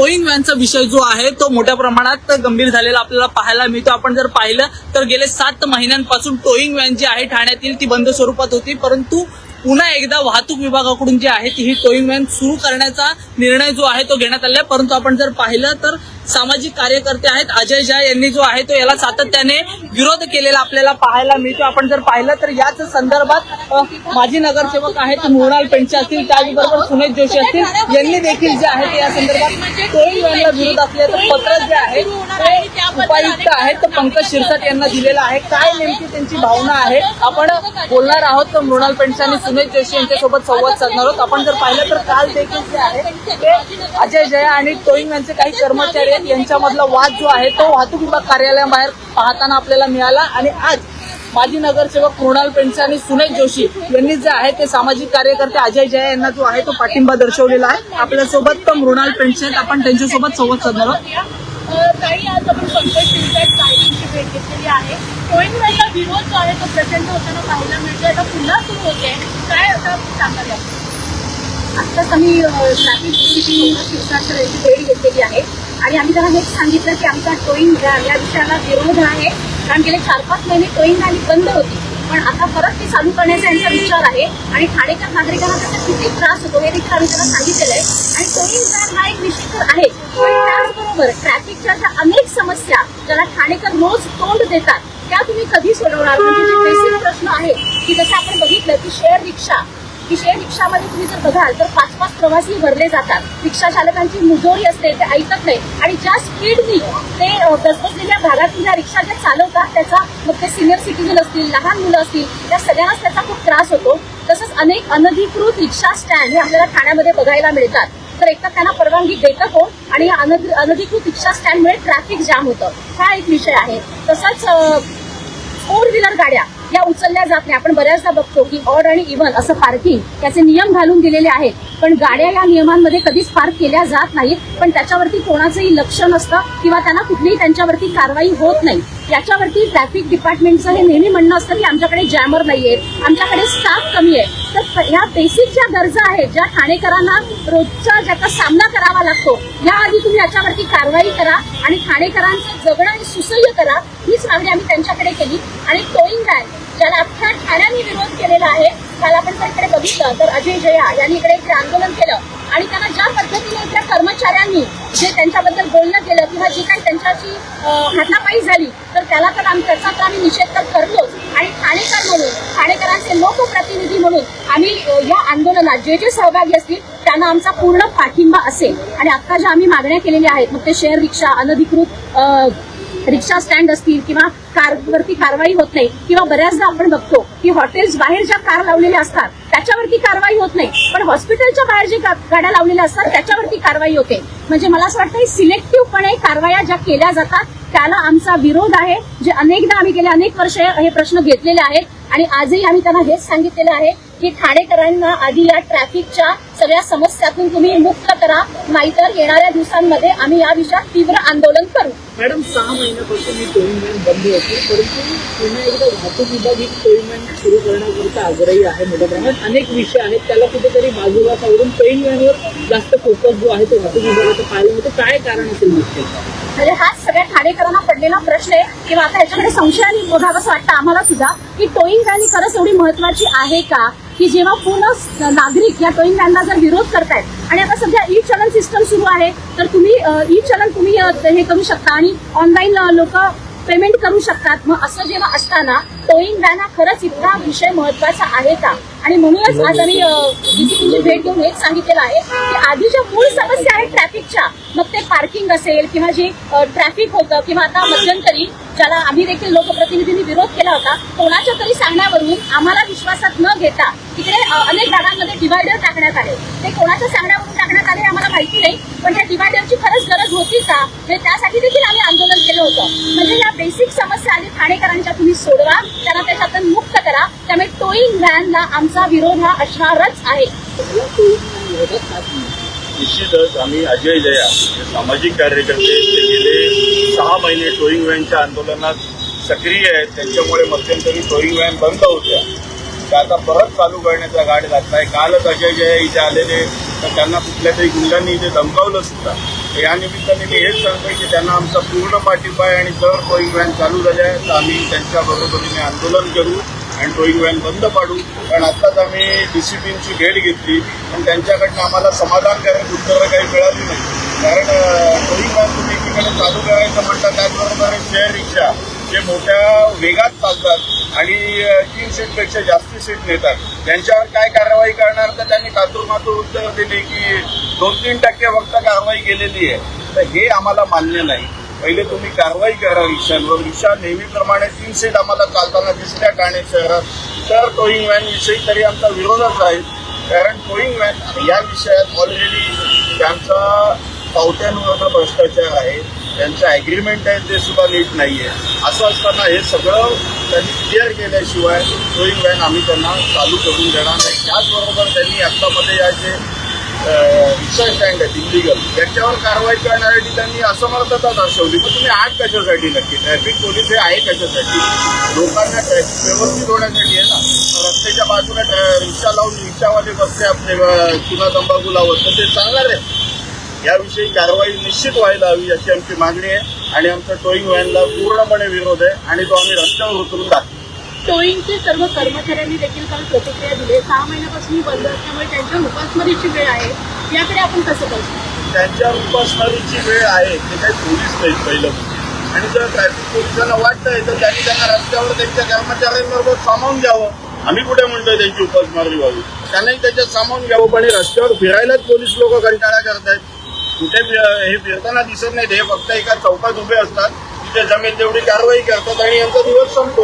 Towing व्हॅनचा विषय जो आहे तो मोठ्या प्रमाणात गंभीर झालेला आपल्याला पाहायला मिळतो. आपण जर पाहिलं तर गेले सात महिन्यांपासून टोईंग व्हॅन जी आहे ठाण्यातील ती बंद स्वरूपात होती. परंतु पुन्हा एकदा वाहतूक विभागाकडून जी आहे ती ही टोईंग व्हॅन सुरू करण्याचा निर्णय जो आहे तो घेण्यात आला आहे. परंतु आपण जर पाहिलं तर सामाजिक कार्यकर्ते आहेत. अजय झा यांनी जो आहे तो याला सातत्याने विरोध केलेला आपल्याला पाहायला मिळतो. आपण जर पाहिलं तर याच संदर्भात माजी नगरसेवक आहेत मृणाल पेंचे असतील त्याचबरोबर सुनेश जोशी असतील यांनी देखील जे आहे ते या संदर्भात टोईंग यांना विरोध असल्याचं पत्र जे आहे ते उपायुक्त आहेत तर पंकज शिरसाट यांना दिलेलं आहे. काय नेमकी त्यांची भावना आहे? आपण बोलणार आहोत तर मृणाल पेंडसे आणि सुनेश जोशी यांच्यासोबत संवाद साधणार आहोत. आपण जर पाहिलं तर काल देखील जे आहे ते अजय जया आणि टोईंग यांचे काही कर्मचारी आहेत. यांच्यामधला वाद जो आहे तो वाहतूक विभाग कार्यालयाबाहेर पाहताना आपल्याला मिळाला. आणि आज माजी नगरसेवक मृणाल पेंचे आणि सुनेश जोशी यांनी जे आहे ते सामाजिक कार्यकर्ते अजय जया यांना जो आहे तो पाठिंबा दर्शवलेला आहे. आपल्यासोबत तर मृणाल पेंचे आहेत. आपण त्यांच्यासोबत संवाद साधणार आहोत. काही आज आपण पंकज शिंदे साहेबांची भेट घेतलेली आहे. विरोध जो आहे तो प्रचंड होताना पाहायला मिळतोय. आता पुन्हा सुरू होते काय आता सांगाल? आत्ताच आम्ही ट्रॅफिक शिवसागर यांची भेट घेतलेली आहे. आणि आम्ही त्यांना हेच सांगितलं की आमचा टोईंग व्हॅन या विषयाला विरोध आहे. कारण गेले चार पाच महिने टोईंग व्हॅन बंद होती. पण आता परत ती चालू करण्याचा यांचा विचार आहे. आणि ठाणेकर नागरिकांना त्याचा किती त्रास होतो हे देखील आम्ही त्यांना सांगितलेलं आहे. आणि टोईंग व्हॅन हा एक विषय तर आहे. पण त्याचबरोबर ट्रॅफिकच्या ज्या अनेक समस्या ज्याला ठाणेकर रोज तोंड देतात त्या तुम्ही कधी सोडवणार? म्हणजे जे बेसिक प्रश्न आहे की जसं आपण बघितलं की शेअर रिक्षा विषय रिक्षामध्ये तुम्ही जर बघाल तर पाच पाच प्रवासी भरले जातात. रिक्षा चालकांची मुजोरी असते ते ऐकत नाही. आणि ज्या स्पीडनी ते गजबजलेल्या भागातून ज्या रिक्षा ज्या चालवतात त्याचा मग ते सिनियर सिटीजन असतील लहान मुलं असतील त्या सगळ्यांनाच त्याचा खूप त्रास होतो. तसंच अनेक अनधिकृत रिक्षा स्टँड हे आपल्याला ठाण्यामध्ये बघायला मिळतात. तर एकतर त्यांना परवानगी देतं कोण आणि अनधिकृत रिक्षा स्टँडमुळे ट्रॅफिक जाम होतं. हा एक विषय आहे. तसंच फोर व्हीलर गाड्या. या उचलल्या जात नाही. आपण बऱ्याचदा बघतो की ऑड आणि इव्हन असं पार्किंग याचे नियम घालून दिलेले आहेत. पण गाड्या या नियमांमध्ये कधीच पार्क केल्या जात नाहीत. पण त्याच्यावरती कोणाचंही लक्ष नसतं किंवा त्यांना कुठलीही त्यांच्यावरती कारवाई होत नाही. याच्यावरती ट्रॅफिक डिपार्टमेंटचं हे नेहमी म्हणणं असतं की आमच्याकडे जॅमर नाहीये आमच्याकडे स्टाफ कमी आहे. तर ह्या बेसिक ज्या गरजा आहेत ज्या ठाणेकरांना रोजचा ज्याचा सामना करावा लागतो याआधी तुम्ही याच्यावरती कारवाई करा आणि ठाणेकरांचं जगणं सुसह्य करा. तीच मागणी आम्ही त्यांच्याकडे केली आणि टोईंग बॅन ज्याला अख्ख्या ठाण्याने विरोध केलेला आहे काल आपण जर इकडे बघितलं तर अजय जया यांनी इकडे इकडे आंदोलन केलं आणि त्यांना ज्या पद्धतीने त्या कर्मचाऱ्यांनी जे त्यांच्याबद्दल बोलणं केलं किंवा जी काही त्यांच्याशी अं, हातापाई झाली तर त्याला तर आम्ही त्याचा तर आम्ही निषेध तर करतोच. आणि ठाणेकर म्हणून ठाणेकरांचे लोकप्रतिनिधी म्हणून आम्ही या आंदोलनात जे जे सहभागी असतील त्यांना आमचा पूर्ण पाठिंबा असेल. आणि आत्ता ज्या आम्ही मागण्या केलेल्या आहेत मग ते शेअर रिक्षा अनधिकृत रिक्षा स्टँड असतील किंवा कारवरती कारवाई होत नाही किंवा बऱ्याचदा आपण बघतो की हॉटेल्स बाहेर ज्या कार लावलेल्या असतात त्याच्यावरती कारवाई होत नाही. पण हॉस्पिटलच्या बाहेर जे गाड्या लावलेल्या असतात त्याच्यावरती कारवाई होते. म्हणजे मला असं वाटतं सिलेक्टिव्हपणे कारवाया ज्या केल्या जातात त्याला आमचा विरोध आहे. जे अनेकदा आम्ही गेले अनेक वर्ष हे प्रश्न घेतलेले आहेत आणि आजही आम्ही त्यांना हेच सांगितलेलं आहे. की ठाणेकरांना आधी या ट्रॅफिकच्या सगळ्या समस्यातून तुम्ही मुक्त करा नाहीतर येणाऱ्या दिवसांमध्ये आम्ही या विषयात तीव्र आंदोलन करू. मॅडम सहा महिन्यापासून ही व्हॅन बंद होती परंतु पुन्हा एकदा वाहतूक विभाग ही व्हॅन सुरू करण्याकरता आग्रही आहे मोठ्या प्रमाणात अनेक विषय आहेत त्याला कुठेतरी बाजूला सावरून व्हॅनवर जास्त फोकस जो आहे तो वाहतूक विभागाचा पाहायला मिळतो काय कारण असेल निश्चित म्हणजे हाच सगळ्या ठाणेकरांना पडलेला प्रश्न आहे किंवा आता ह्याच्याकडे संशयाने बघावं असं वाटतं आम्हाला सुद्धा की टोईंग व्हॅन ही खरंच एवढी महत्वाची आहे का? की जेव्हा पूर्ण नागरिक या टोईंग बॅनला जर विरोध करतायत आणि आता सध्या ई चलन सिस्टम सुरू आहे तर तुम्ही ई चलन तुम्ही हे करू शकता आणि ऑनलाईन लोक पेमेंट करू शकतात. मग असं जेव्हा असताना टोईंग बॅन हा खरंच इतका विषय महत्त्वाचा आहे का? आणि म्हणूनच आज आम्ही डीसीपीची भेट घेऊन हेच सांगितलेलं आहे की आधी ज्या मूळ समस्या आहेत ट्रॅफिकच्या मग ते पार्किंग असेल किंवा जे ट्रॅफिक होतं किंवा आता मध्यंतरी ज्याला आम्ही देखील लोकप्रतिनिधींनी विरोध केला होता कोणाच्या तरी सांगण्यावरून आम्हाला विश्वासात न घेता तिकडे अनेक भागांमध्ये डिवायडर टाकण्यात आले. ते कोणाच्या सांगण्यावरून टाकण्यात आले आम्हाला माहिती नाही पण त्या डिवायडरची खरंच गरज होती का? हे त्यासाठी देखील आम्ही आंदोलन केलं होतं. म्हणजे या बेसिक समस्या आधी ठाणेकरांच्या तुम्ही सोडवा त्यांना त्याच्यातून मुक्त करा. त्यामुळे टोईंग व्हॅनला आमचा विरोध हा असणारच आहे. निश्चितच आम्ही अजय जया सामाजिक कार्यकर्ते ते गेले सहा महिने टोईंग व्हॅनच्या आंदोलनात सक्रिय आहेत त्यांच्यामुळे मध्यंतरी टोईंग व्हॅन बंद होत्या. त्या आता परत चालू करण्याचा गाड घातलाय. कालच अजय जया इथे आलेले तर त्यांना कुठल्या तरी गुंडांनी इथे धमकावलं सुद्धा. या निमित्ताने मी हेच सांगतोय की त्यांना आमचा पूर्ण पाठिंबा आहे आणि जर टोईंग व्हॅन चालू झाल्या तर आम्ही त्यांच्या बरोबरीने आंदोलन करू. आणि टोईंग व्हॅन बंद पाडू. कारण आत्ताच आम्ही डी सी पीची भेट घेतली. पण त्यांच्याकडनं आम्हाला समाधानकारक उत्तरं काही मिळाली नाही. कारण टोईंग व्हॅन तुम्ही एकीकडे चालू करायचं म्हणता त्याचबरोबर शेअर रिक्षा जे मोठ्या वेगात चालतात आणि तीन सीटपेक्षा जास्ती सीट नेतात. त्यांच्यावर काय कारवाई करणार तर त्यांनी कातूर उत्तर दिली की दोन तीन टक्के फक्त कारवाई केलेली आहे. तर हे आम्हाला मान्य नाही. पहिले तुम्ही कारवाई करा रिक्षांवर रिक्षा नेहमीप्रमाणे तीन सीट आम्हाला चालताना दिसल्या ठाणे शहरात. तर टोईंग व्हॅन विषयी तरी आमचा विरोधच आहे. कारण टोईंग व्हॅन या विषयात ऑलरेडी त्यांचा पावत्यांवरचा भ्रष्टाचार आहे त्यांचं ॲग्रीमेंट आहे ते सुद्धा नीट नाही आहे असं असताना हे सगळं त्यांनी क्लिअर केल्याशिवाय टोईंग व्हॅन आम्ही त्यांना चालू करून देणार नाही. त्याचबरोबर त्यांनी आत्तामध्ये या जे रिक्षा स्टँड आहेत इलिगल त्याच्यावर कारवाई करण्यासाठी त्यांनी असमर्थता दर्शवली. पण तुम्ही आहात कशासाठी नक्की? ट्रॅफिक पोलीस हे आहे कशासाठी? लोकांना ट्रॅफिक व्यवस्थित होण्यासाठी आहे ना? रस्त्याच्या बाजूला रिक्षा लावून रिक्षावाले बसते आपले अं, चुना तंबाखू लावत. तर ते चालणार आहे. याविषयी कारवाई निश्चित व्हायला हवी अशी आमची मागणी आहे. आणि आमचा टोईंग व्हॅनला पूर्णपणे विरोध आहे. आणि तो आम्ही रस्त्यावर उतरून दाखवू. टोईंगचे सर्व कर्मचाऱ्यांनी देखील काल प्रतिक्रिया दिली. सहा महिन्यापासून ही बंद असल्यामुळे त्यांच्या उपासमारीची वेळ आहे. याकडे आपण कसं करतो त्यांच्या उपासमारीची वेळ आहे ते काही पोलीस नाहीत पहिलं म्हणजे. आणि जर ट्रॅफिक पोलिसांना वाटतंय तर त्यांनी त्यांना रस्त्यावर त्यांच्या कर्मचाऱ्यांबरोबर सामावून घ्यावं. आम्ही कुठे म्हणतोय त्यांची उपासमारी व्हावी? त्यांनाही त्याच्यात सामावून घ्यावं पण हे रस्त्यावर फिरायलाच पोलीस लोक कंटाळा करतायत. कुठे हे फिरताना दिसत नाहीत हे फक्त एका चौकात उभे असतात. तिथे जमेल तेवढी कारवाई करतात आणि यांचा दिवस संपतो.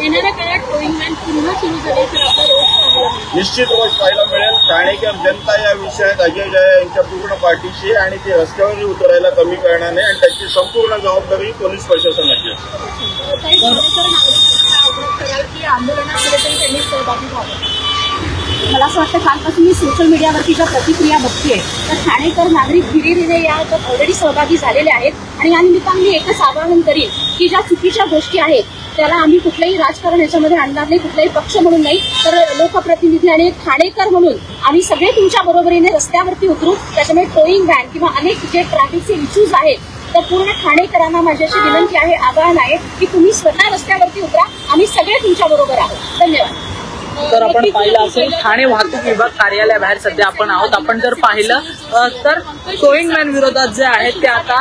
येणाऱ्या काळात टोईंग व्हॅन पुन्हा सुरू झाले तर आपला रोज होईल. निश्चित रोज पाहायला मिळेल. ठाणेकर जनता या विषयात अजय जया यांच्या पूर्ण पाठीशी आणि ते रस्त्यावरही उतरायला कमी करणार नाही आणि त्याची संपूर्ण जबाबदारी पोलीस प्रशासनाची असते. काही खरोखर नागरिकांना आग्रह कराल की आंदोलनामध्ये तरी त्यांनी सहभागी व्हावं. मला असं वाटतं कालपासून मी सोशल मीडियावरती ज्या प्रतिक्रिया बघते तर ठाणेकर नागरिक धीरे यात ऑलरेडी सहभागी झालेले आहेत. आणि या निमित्ताने मी एकच आवाहन करीन की ज्या चुकीच्या गोष्टी आहेत त्याला आम्ही कुठलंही राजकारण याच्यामध्ये आणणार नाही कुठलाही पक्ष म्हणून नाही तर लोकप्रतिनिधी आणि ठाणेकर म्हणून आम्ही सगळे तुमच्या बरोबरीने रस्त्यावरती उतरू. त्याच्यामुळे टोईंग व्हॅन किंवा अनेक जे ट्रॅफिकचे इश्यूज आहेत तर पूर्ण ठाणेकरांना माझी अशी विनंती आहे आवाहन आहे की तुम्ही स्वतः रस्त्यावरती उतरा. आम्ही सगळे तुमच्या बरोबर आहोत. धन्यवाद. तर आपण पाहिलं असेल ठाणे वाहतूक विभाग कार्यालयाबाहेर सध्या आपण आहोत. आपण जर पाहिलं तर टोईंग मॅन विरोधात जे आहेत ते आता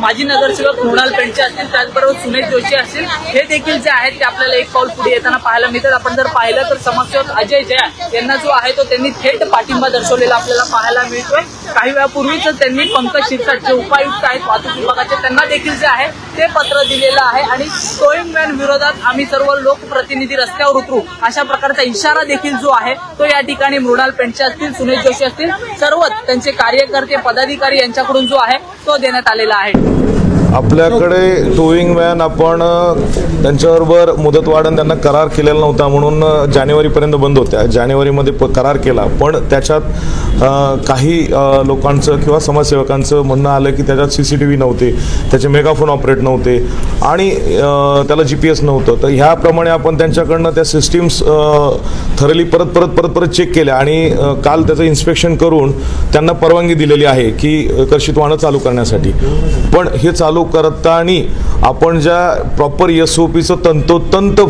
माजी नगरसेवक मृणाल पेंडचे असतील त्याचबरोबर सुमेश जोशी असतील हे देखील जे आहेत ते आपल्याला एक पाऊल पुढे येताना पाहायला मिळतात. आपण जर पाहिलं तर समाजसेवक अजय जया यांना जो आहे तो त्यांनी थेट पाठिंबा दर्शवलेला आपल्याला पाहायला मिळतोय. काही वेळापूर्वीच त्यांनी पंकज शिरसाट जे उपायुक्त आहेत वाहतूक विभागाचे. त्यांना देखील जे आहे ते पत्र दिलेलं आहे आणि टोईंग मॅन विरोधात आम्ही सर्व लोकप्रतिनिधी रस्त्यावर उतरू. अशा प्रकारचा इशारा देखील जो आहे तो या ठिकाणी मृणाल पेंडचे असतील सुनील जोशी असतील सर्वच त्यांचे कार्यकर्ते पदाधिकारी यांच्याकडून जो आहे तो देण्यात आलेला आहे. आपल्याकडे टोईंग व्हॅन आपण त्यांच्याबरोबर मुदतवाढ त्यांना करार केलेला नव्हता म्हणून जानेवारीपर्यंत बंद होत्या. जानेवारीमध्ये प करार केला. पण त्याच्यात काही लोकांचं किंवा समाजसेवकांचं म्हणणं आलं की त्याच्यात सी सी टी व्ही नव्हते त्याचे मेगाफोन ऑपरेट नव्हते आणि त्याला जी पी एस नव्हतं. तर ह्याप्रमाणे आपण त्यांच्याकडनं त्या सिस्टीम्स थरली परत परत परत परत चेक केल्या आणि काल त्याचं इन्स्पेक्शन करून त्यांना परवानगी दिलेली आहे की कर्षित वाहनं चालू करण्यासाठी. पण हे चालू करताना आपण ज्या प्रॉपर एस ओ पीचं तंतोतंत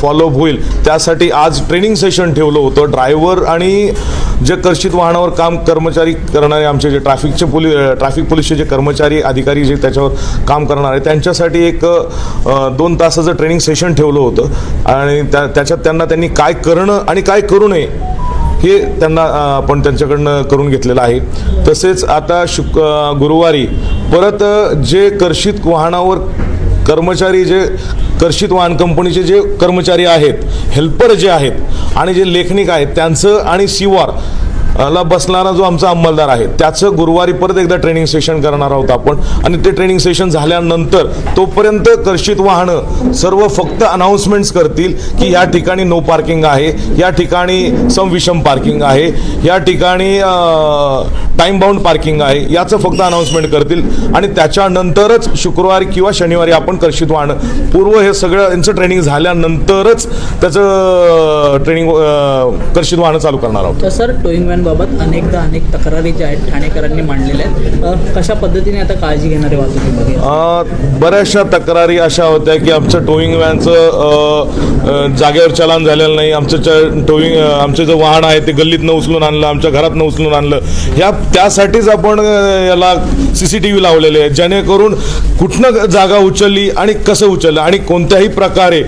फॉलोअप होईल त्यासाठी आज ट्रेनिंग सेशन ठेवलं होतं. ड्रायव्हर आणि जे कर्षित वाहनावर काम कर्मचारी करणारे आमचे जे ट्रॅफिकचे पोलीस ट्रॅफिक पोलीसचे जे कर्मचारी अधिकारी जे त्याच्यावर काम करणारे त्यांच्यासाठी एक दोन तासाचं ट्रेनिंग सेशन ठेवलं होतं. आणि त्या त्याच्यात त्यांना त्यांनी काय करणं आणि काय करू नये हे त्यांना आपण त्यांच्याकडनं करून घेतलेलं आहे. तसेच आता शुक गुरुवारी परत जे कर्षित वाहनावर कर्मचारी जे कर्षित वाहन कंपनीचे जे कर्मचारी आहेत हेल्पर जे आहेत आणि जे लेखनिक आहेत त्यांचं आणि शिवार ला बसणारा जो आमचा अंमलदार आहे त्याचं गुरुवारी परत एकदा ट्रेनिंग सेशन करणार आहोत आपण. आणि ते ट्रेनिंग सेशन झाल्यानंतर तोपर्यंत कर्षित वाहनं सर्व फक्त अनाऊन्समेंट्स करतील की या ठिकाणी नो पार्किंग आहे या ठिकाणी समविषम पार्किंग आहे या ठिकाणी टाइम बाउंड पार्किंग आहे याचं फक्त अनाऊन्समेंट करतील. आणि त्याच्यानंतरच शुक्रवारी किंवा शनिवारी आपण कर्षित वाहनं पूर्व हे सगळं यांचं ट्रेनिंग झाल्यानंतरच त्याचं ट्रेनिंग कर्षित वाहनं चालू करणार आहोत. सर टोईंग व्हॅन वाहतुकीबाबत अनेकदा अनेक तक्रारी ज्या आहेत ठाणेकरांनी मांडलेल्या आहेत. कशा पद्धतीने आता काळजी घेणारे वाहतुकीमध्ये बऱ्याचशा तक्रारी अशा होत्या की आमचं टोईंग व्हॅनचं जागेवर चलान झालेलं नाही. आमचं च टोईंग आमचं जे वाहन आहे ते गल्लीतनं उचलून आणलं आमच्या घरातनं उचलून आणलं. ह्या त्यासाठीच आपण याला सी सी टी व्ही लावलेले आहे जेणेकरून कुठनं जागा उचलली आणि कसं उचललं आणि कोणत्याही प्रकारे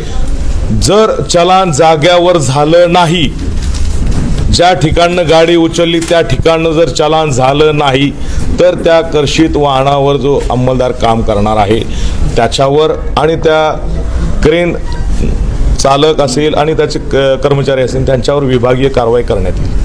जर चलान जाग्यावर झालं नाही ज्या ठिकाणनं गाडी उचलली त्या ठिकाणनं जर चलान झालं नाही तर त्या कर्षित वाहनावर जो अंमलदार काम करणार आहे त्याच्यावर आणि त्या क्रेन चालक असेल आणि त्याचे क- कर्मचारी असेल त्यांच्यावर विभागीय कारवाई करण्यात येईल.